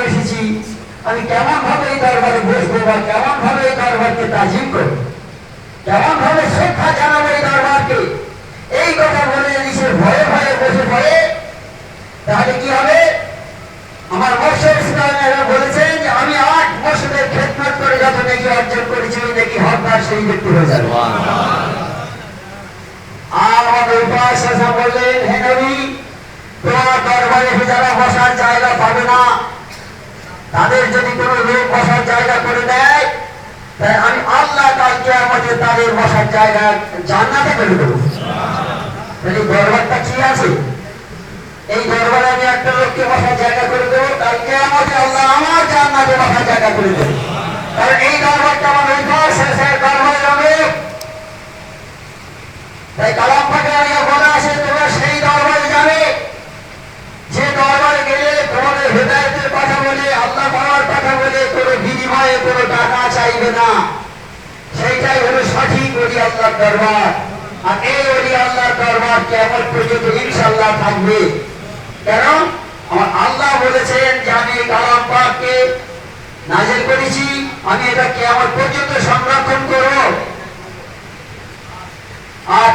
দরবারে এসেছি। আমি কেমন ভাবে এই দরবারে বসবো বা কেমন ভাবে এই দরবারকে তাজিম করব? কেমন ভাবে শ্রদ্ধা জানাব এই দরবারকে? এই কথা বলে যদি সে ভয়ে ভয়ে বসে পড়ে, তাহলে কি হবে? আমার মর্ষদ ইসলামেরা বলেছেন যে, আমি আট মর্ষদের খেদমত করে যত নাকি অর্জন করেছি, ওই নাকি হকদার সেই ব্যক্তি হয়ে যাবে। আর আমাদের উপাস বললেন, হে নবী, তোমার দরবারে যারা বসার জায়গা পাবে না যদি কোনো লোক বসার জায়গা করে দেয় তাই আমি আল্লাহ কালকে আমাদের তাদের বসার জায়গা জান্নাতে করে দেবো। তাহলে দরবারটা কি আছে? এই দরবারে আমি একটা লোককে বসার জায়গা করে দেবো কালকে আমাদের আল্লাহ আমার জান্নাতে বসার জায়গা করে দেবো। কারণ এই দরবারটা আমার অভ্যাস শেষের দরবারে হবে তাই না। হলো সঠিক ওলি আল্লাহর দরবার। আর এই ওলি আল্লাহর দরবার কেমন পর্যন্ত ইনশাল্লাহ থাকবে। আমার আল্লাহ বলেছেন যে আমি কালাম পাককে নাজেল করেছি, আমি এটা কেমন পর্যন্ত সংরক্ষণ করব। আর